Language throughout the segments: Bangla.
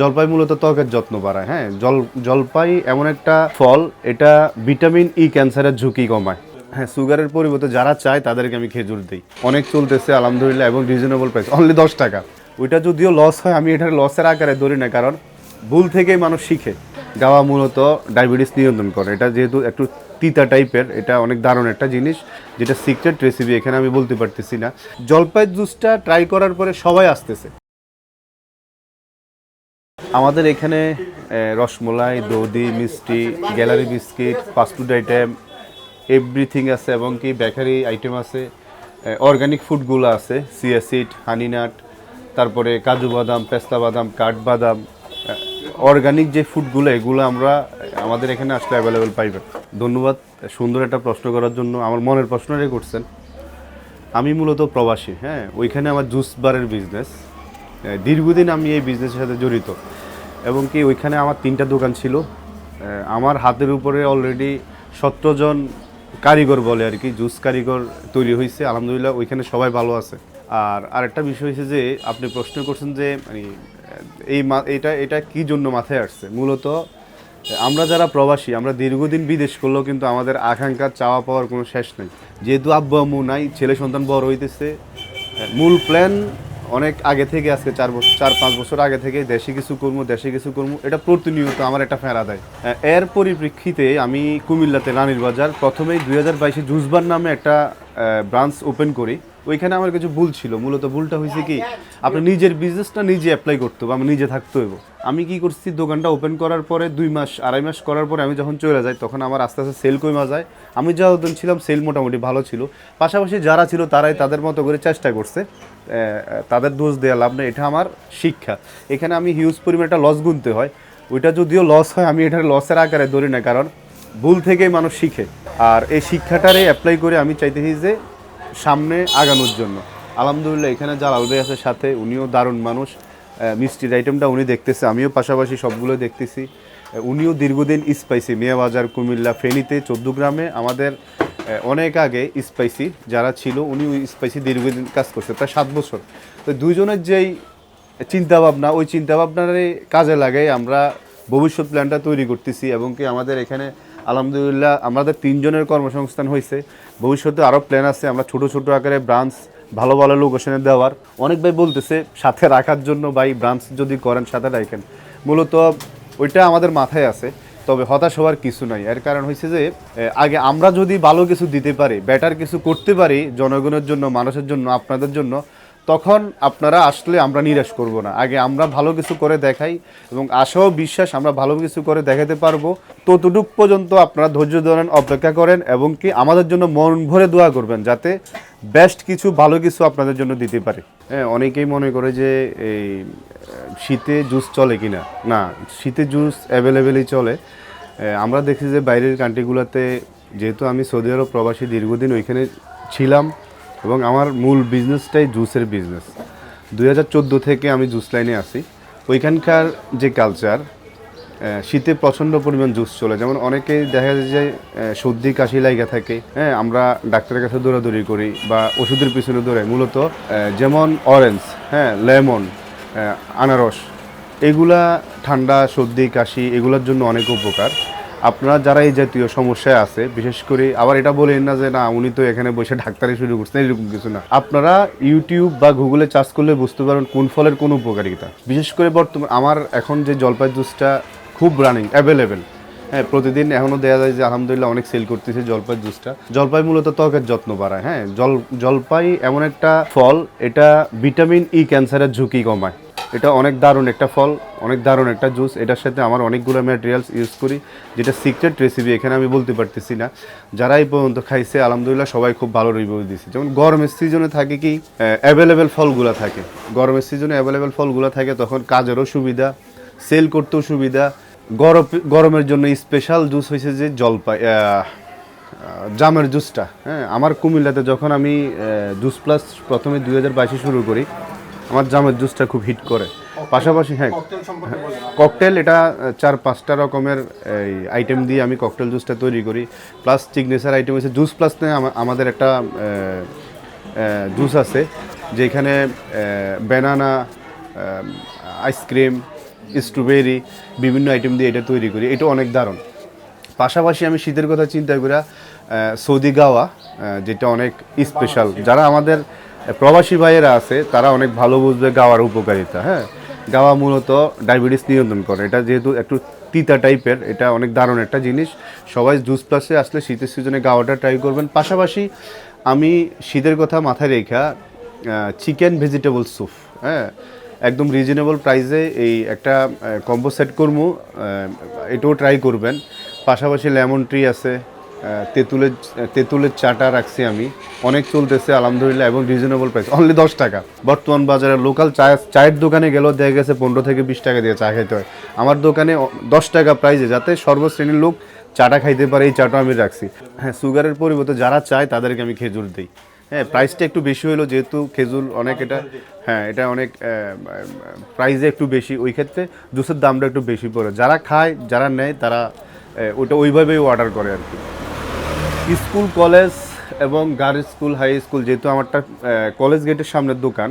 জলপাই মূলত ত্বকের যত্ন বাড়ায় হ্যাঁ? জল, জলপাই এমন একটা ফল, এটা ভিটামিন ই ক্যান্সারের ঝুঁকি কমায়। হ্যাঁ সুগারের পরিবর্তে যারা চায় তাদেরকে আমি খেজুর দিই। অনেক চলতেছে, আলহামদুলিল্লাহ, এবং রিজনেবল প্রাইস অনলি দশ টাকা। ওইটা যদিও লস হয়, আমি এটার লসের আকারে ধরি না, কারণ ভুল থেকেই মানুষ শিখে। গাওয়া মূলত ডায়াবেটিস নিয়ন্ত্রণ করে। এটা যেহেতু একটু তিতা টাইপের এটা অনেক দারুণ একটা জিনিস, যেটা সিক্রেট রেসিপি এখানে আমি বলতে পারতেছি না। জলপাই জুসটা ট্রাই করার পরে সবাই আসতেছে। আমাদের এখানে রসমলাই দধি মিষ্টি, gallery biscuit fast food item everything আছে এবং কি বেকারি আইটেম আছে। অর্গানিক ফুডগুলো আছে সিয়াসিড হানিনাট তারপরে কাজু বাদাম, পেস্তা বাদাম কাঠবাদাম অর্গানিক যে ফুডগুলো এগুলো আমরা আমাদের এখানে আসলে অ্যাভেলেবেল পাইবেন ধন্যবাদ সুন্দর একটা প্রশ্ন করার জন্য। আমার মনের প্রশ্নটাই করছেন। আমি মূলত প্রবাসী হ্যাঁ ওইখানে আমার জুস বারের বিজনেস দীর্ঘদিন আমি এই বিজনেসের সাথে জড়িত। এবং কি ওইখানে আমার তিনটা দোকান ছিল। আমার হাতের উপরে অলরেডি সতেরো জন কারিগর বলে আর কি জুস কারিগর তৈরি হয়েছে আলহামদুলিল্লাহ, ওইখানে সবাই ভালো আছে। আর আরেকটা বিষয় হয়েছে যে, আপনি প্রশ্ন করছেন যে মানে এই এটা এটা কি জন্য মাথায় আসছে? মূলত, আমরা যারা প্রবাসী, আমরা দীর্ঘদিন বিদেশ করলেও কিন্তু আমাদের আকাঙ্ক্ষা, চাওয়া পাওয়ার কোনো শেষ নেই। যেহেতু আব্বু আম্মু নাই, ছেলে সন্তান বড় হইতেছে মূল প্ল্যান অনেক আগে থেকে আজকে চার বছর চার পাঁচ বছর আগে থেকে দেশে কিছু কর্মো, দেশে কিছু কর্মো, এটা প্রতিনিয়ত আমার একটা ফেরা দেয়। এর পরিপ্রেক্ষিতে আমি কুমিল্লাতে রানীর বাজার প্রথমেই দুই হাজার বাইশে জুজবার নামে একটা ব্রাঞ্চ ওপেন করি, ওইখানে আমার কিছু ভুল ছিল। মূলত ভুলটা হয়েছে কি, আপনি নিজের বিজনেসটা নিজে অ্যাপ্লাই করতে হবে, আমি নিজে থাকতে হইব। আমি কি করছি, দোকানটা ওপেন করার পরে, দুই মাস, আড়াই মাস করার পরে আমি যখন চলে যাই, তখন আমার আস্তে আস্তে সেল কমে যায়। আমি যতদিন ছিলাম সেল মোটামুটি ভালো ছিল। পাশাপাশি যারা ছিল, তারাই তাদের মতো করে চেষ্টা করছে তাদের দোষ দেওয়া লাভ নেই, এটা আমার শিক্ষা। এখানে আমি হিউজ পরিমাণ একটা লস গুনতে হয়। ওইটা যদিও লস হয়, আমি এটার লসের আকারে ধরি না, কারণ ভুল থেকেই মানুষ শিখে। আর এই শিক্ষাটারে অ্যাপ্লাই করে আমি চাইতেছি যে সামনে আগানোর জন্য। আলহামদুলিল্লাহ, এখানে জালাল ভাই আছে সাথে, উনিও দারুণ মানুষ। মিষ্টির আইটেমটা উনি দেখতেছে, আমিও পাশাপাশি সবগুলো দেখতেছি। উনিও দীর্ঘদিন স্পাইসি মিয়াবাজার কুমিল্লা, ফেনীতে গ্রামে আমাদের অনেক আগে স্পাইসি যারা ছিল, উনিও স্পাইসি দীর্ঘদিন কাজ করছে, প্রায় সাত বছর। তো দুইজনের যেই চিন্তাভাবনা, ওই চিন্তা ভাবনারে কাজে লাগাই আমরা ভবিষ্যৎ প্ল্যানটা তৈরি করতেছি এবং কি আমাদের এখানে আলহামদুলিল্লাহ, আমাদের তিনজনের কর্মসংস্থান হয়েছে ভবিষ্যতে আরও প্ল্যান আছে, আমরা ছোট ছোট আকারে ব্রাঞ্চ ভালো ভালো লোকেশনে দেওয়ার। অনেক ভাই বলতেছে, সাথে রাখার জন্য ভাই ব্রাঞ্চ যদি করেন, সাথে রাখেন। মূলত ওইটা আমাদের মাথায় আছে, তবে হতাশ হওয়ার কিছু নাই। এর কারণ হয়েছে যে আগে আমরা যদি ভালো কিছু দিতে পারি বেটার কিছু করতে পারি, জনগণের জন্য, মানুষের জন্য, আপনাদের জন্য তখন আপনারা আসলে আমরা নিরাশ করব না। আগে আমরা ভালো কিছু করে দেখাই এবং আশা ও বিশ্বাস আমরা ভালো কিছু করে দেখাতে পারব। ততটুক পর্যন্ত আপনারা ধৈর্য ধরেন, অপেক্ষা করেন এবং কি আমাদের জন্য মন ভরে দোয়া করবেন যাতে বেস্ট কিছু, ভালো কিছু আপনাদের জন্য দিতে পারে। হ্যাঁ অনেকেই মনে করে যে এই, শীতে জুস চলে কিনা? না না শীতে জুস অ্যাভেলেবেলই চলে। আমরা দেখি যে বাইরের কান্ট্রিগুলোতে যেহেতু আমি সৌদি আরব প্রবাসী, দীর্ঘদিন ওইখানে ছিলাম এবং আমার মূল বিজনেসটাই জুসের বিজনেস দুই হাজার চোদ্দ থেকে আমি জুস লাইনে আসি ওইখানকার যে কালচার শীতে প্রচণ্ড পরিমাণ জুস চলে। যেমন অনেকেই দেখা যায় যে সর্দি, কাশি লাগা থাকে। হ্যাঁ আমরা ডাক্তারের কাছে দৌড়াদৌড়ি করি বা ওষুধের পিছনে দৌড়াই। মূলত যেমন অরেঞ্জ হ্যাঁ লেমন আনারস, এগুলা ঠান্ডা, সর্দি, কাশি, এগুলোর জন্য অনেক উপকার। আপনারা যারা এই জাতীয় সমস্যায় আছে, বিশেষ করে আবার এটা বলেন না যে না, উনি তো এখানে বসে ডাক্তারি শুরু করছেন, এরকম কিছু না। আপনারা ইউটিউব বা গুগলে চার্জ করলে বুঝতে পারেন কোন ফলের কোন উপকারিতা। বিশেষ করে বর্তমান, আমার এখন যে জলপাই জুসটা খুব রানিং অ্যাভেলেবেল হ্যাঁ প্রতিদিন এখনও দেওয়া যায় যে আলহামদুলিল্লাহ অনেক সেল করতেছে জলপাই জুসটা জলপাই মূলত ত্বকের যত্ন বাড়ায় হ্যাঁ। জল, জলপাই এমন একটা ফল, এটা ভিটামিন ই ক্যান্সারের ঝুঁকি কমায়। এটা অনেক দারুণ একটা ফল, অনেক দারুণ একটা জুস এটার সাথে আমার অনেকগুলো ম্যাটেরিয়ালস ইউজ করি, যেটা সিক্রেট রেসিপি এখানে আমি বলতে পারতেছি না। যারা এই পর্যন্ত খাইছে, আলহামদুলিল্লাহ সবাই খুব ভালো রিভিউ দিচ্ছে যেমন গরমের সিজনে থাকে কি অ্যাভেলেবেল ফলগুলো থাকে। গরমের সিজনে অ্যাভেলেবেল ফলগুলো থাকে, তখন কাজেরও সুবিধা সেল করতেও সুবিধা। গরম, গরমের জন্য স্পেশাল জুস হয়েছে যে জলপাই জামের জুসটা হ্যাঁ আমার কুমিল্লাতে যখন আমি জুস প্লাস প্রথমে দুই হাজার বাইশে শুরু করি আমার জামের জুসটা খুব হিট করে। পাশাপাশি হ্যাঁ ককটেল এটা চার পাঁচটা রকমের, এই আইটেম দিয়ে আমি ককটেল জুসটা তৈরি করি। প্লাস সিগনেচার আইটেম হচ্ছে জুস প্লাস আমাদের একটা জুস আছে, যেখানে ব্যানানা আইসক্রিম স্ট্রবেরি বিভিন্ন আইটেম দিয়ে এটা তৈরি করি। এটা অনেক দারুণ। পাশাপাশি আমি শীতের কথা চিন্তা করে সৌদি গাওয়া যেটা অনেক স্পেশাল যারা আমাদের প্রবাসী ভাইয়েরা আছে, তারা অনেক ভালো বুঝবে গাওয়ার উপকারিতা হ্যাঁ? গাওয়া মূলত ডায়াবেটিস নিয়ন্ত্রণ করে। এটা যেহেতু একটু তিতা টাইপের, এটা অনেক দারুণ একটা জিনিস। সবাই জুস প্লাসে আসলে শীতের সিজনে গাওয়াটা ট্রাই করবেন। পাশাপাশি আমি শীতের কথা মাথায় রেখা চিকেন ভেজিটেবল স্যুপ হ্যাঁ? একদম রিজনেবল প্রাইসে এই একটা কম্বো সেট করব এটাও ট্রাই করবেন। পাশাপাশি লেমন ট্রি আছে তেঁতুলের তেঁতুলের চাটা রাখছি আমি। অনেক চলতেছে, আলহামদুলিল্লাহ, এবং রিজনেবল প্রাইস অনলি দশ টাকা। বর্তমান বাজারে লোকাল চায় চায়ের দোকানে গেলেও দেখা গেছে পনেরো থেকে বিশ টাকা দিয়ে চা খেতে হয়। আমার দোকানে দশ টাকা প্রাইসে যাতে সর্বশ্রেণীর লোক চাটা খাইতে পারে, এই চাটা আমি রাখছি। হ্যাঁ সুগারের পরিবর্তে যারা চায়, তাদেরকে আমি খেজুর দিই। হ্যাঁ প্রাইসটা একটু বেশি হলো যেহেতু খেজুর অনেক এটা হ্যাঁ এটা অনেক প্রাইসে একটু বেশি। ওই ক্ষেত্রে জুসের দামটা একটু বেশি পড়ে। যারা খায়, যারা নেয়, তারা ওটা ওইভাবেই অর্ডার করে আর কি। স্কুল, কলেজ এবং গার্লস স্কুল, হাই স্কুল যেহেতু আমারটা কলেজ গেটের সামনের দোকান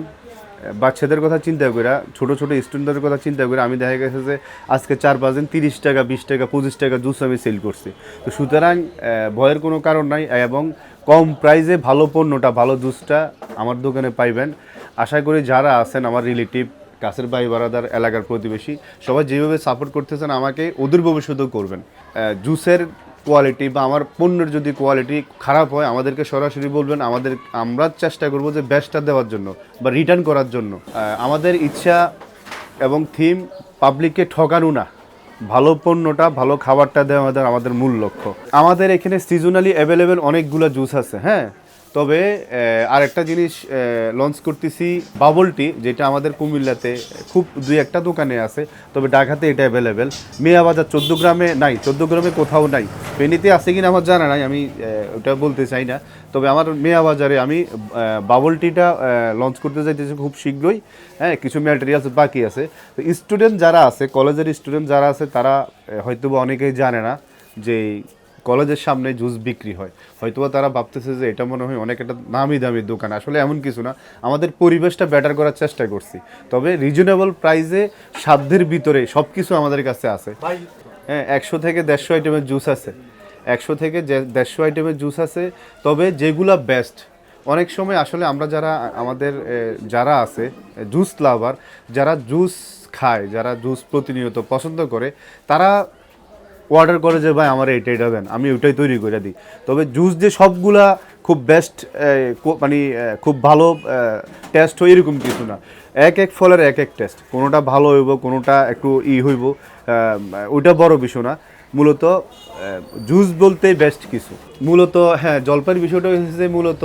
বাচ্চাদের কথা চিন্তা করে ছোট ছোট স্টুডেন্টদের কথা চিন্তা করে আমি দেখা গেছে যে আজকে চার পাঁচ দিন তিরিশ টাকা, বিশ টাকা, পঁচিশ টাকা জুস আমি সেল করছি। তো সুতরাং ভয়ের কোনো কারণ নাই এবং কম প্রাইসে ভালো পণ্যটা, ভালো জুসটা আমার দোকানে পাইবেন। আশা করি যারা আছেন আমার রিলেটিভ, কাছের ভাই বারাদার, এলাকার প্রতিবেশী, সবাই যেভাবে সাপোর্ট করতেছেন আমাকে ওদের ভবিষ্যতেও করবেন। জুসের কোয়ালিটি বা আমার পণ্যের যদি কোয়ালিটি খারাপ হয়, আমাদেরকে সরাসরি বলবেন, আমাদের, আমরা চেষ্টা করব যে বেস্টটা দেওয়ার জন্য বা রিটার্ন করার জন্য। আমাদের ইচ্ছা এবং থিম পাবলিককে ঠকানো না। ভালো পণ্যটা, ভালো খাবারটা দেওয়া আমাদের আমাদের মূল লক্ষ্য। আমাদের এখানে সিজনালি অ্যাভেলেবেল অনেকগুলো জুস আছে হ্যাঁ? তবে আরেকটা জিনিস লঞ্চ করতেছি বাবলটি যেটা আমাদের কুমিল্লাতে খুব দুই একটা দোকানে আছে, তবে ঢাকাতে এটা অ্যাভেলেবেল মেয়া বাজার চোদ্দ গ্রামে নাই, চোদ্দ গ্রামে কোথাও নাই। ফেনীতে আছে কিনা আমার জানা নাই, আমি ওটা বলতে চাই না। তবে আমার মেয়া বাজারে আমি বাবল টিটা লঞ্চ করতে চাইতেছি খুব শীঘ্রই। হ্যাঁ কিছু ম্যাটেরিয়ালস বাকি আছে। তো স্টুডেন্ট যারা আছে কলেজের স্টুডেন্ট যারা আছে, তারা হয়তোবা অনেকেই জানে না যে কলেজের সামনে জুস বিক্রি হয়। হয়তোবা তারা ভাবতেছে যে এটা মনে হয় অনেক একটা নামি দামি দোকান। আসলে এমন কিছু না। আমাদের পরিবেশটা বেটার করার চেষ্টা করছি। তবে রিজনেবল প্রাইসে সাধ্যের ভিতরে সব কিছু আমাদের কাছে আছে। হ্যাঁ একশো থেকে দেড়শো আইটেমের জুস আছে। একশো থেকে দেড়শো আইটেমের জুস আছে, তবে যেগুলা বেস্ট অনেক সময় আসলে আমরা যারা, আমাদের যারা আছে জুস লাভার যারা জুস খায়, যারা জুস প্রতিনিয়ত পছন্দ করে, তারা অর্ডার করে যে, ভাই, আমার এইটা এটা দেন। আমি ওইটাই তৈরি করে দিই। তবে জুস যে সবগুলা খুব বেস্ট মানে খুব ভালো টেস্ট হয় এরকম কিছু না। এক এক ফলের এক এক টেস্ট কোনোটা ভালো হইব, কোনোটা একটু ই হইব ওইটা বড় বিষয় না। মূলত জুস বলতে বেস্ট কিছু। মূলত হ্যাঁ জলপাইয়ের বিষয়টা হচ্ছে মূলত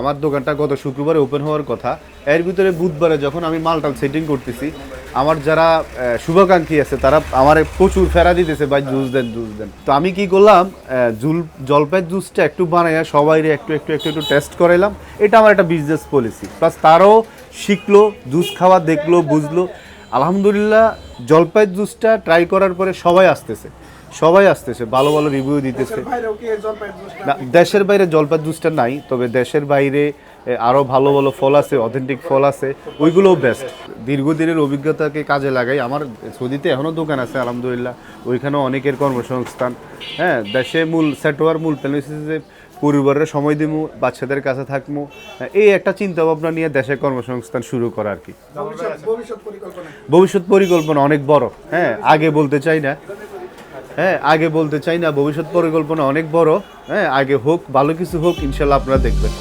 আমার দোকানটা গত শুক্রবারে ওপেন হওয়ার কথা। এর ভিতরে বুধবারে যখন আমি মালটাল সেটিং করতেছি আমার যারা শুভাকাঙ্ক্ষী আছে তারা আমার প্রচুর ফেরা দিতেছে ভাই জুস দেন জুস দেন। তো আমি কি করলাম জুল জলপাইয়ের জুসটা একটু বানাইয়া সবাইরে একটু একটু একটু একটু টেস্ট করাইলাম। এটা আমার একটা বিজনেস পলিসি প্লাস তারও শিখলো জুস খাওয়া দেখল বুঝলো। আলহামদুলিল্লাহ জলপাইয়ের জুসটা ট্রাই করার পরে সবাই আসতেছে। সবাই আসতেছে ভালো ভালো রিভিউ দিতেছে। দেশের বাইরে জলপাই জুসটা নাই তবে দেশের বাইরে এ, আরও ভালো ভালো ফল আছে অথেন্টিক ফল আছে ওইগুলোও বেস্ট দীর্ঘদিনের অভিজ্ঞতাকে কাজে লাগাই। আমার সৌদিতে এখনও দোকান আছে আলহামদুলিল্লাহ। ওইখানেও অনেকের কর্মসংস্থান। হ্যাঁ দেশে মূল সেট হওয়ার মূল প্ল্যান হচ্ছে যে পরিবারের সময় দিমু বাচ্চাদের কাছে থাকব হ্যাঁ, এই একটা চিন্তা ভাবনা নিয়ে দেশে কর্মসংস্থান শুরু করা আর কি? ভবিষ্যৎ পরিকল্পনা অনেক বড়। হ্যাঁ আগে বলতে চাই না। হ্যাঁ আগে বলতে চাই না ভবিষ্যৎ পরিকল্পনা অনেক বড়। হ্যাঁ আগে হোক ভালো কিছু হোক ইনশাল্লাহ আপনারা দেখবেন।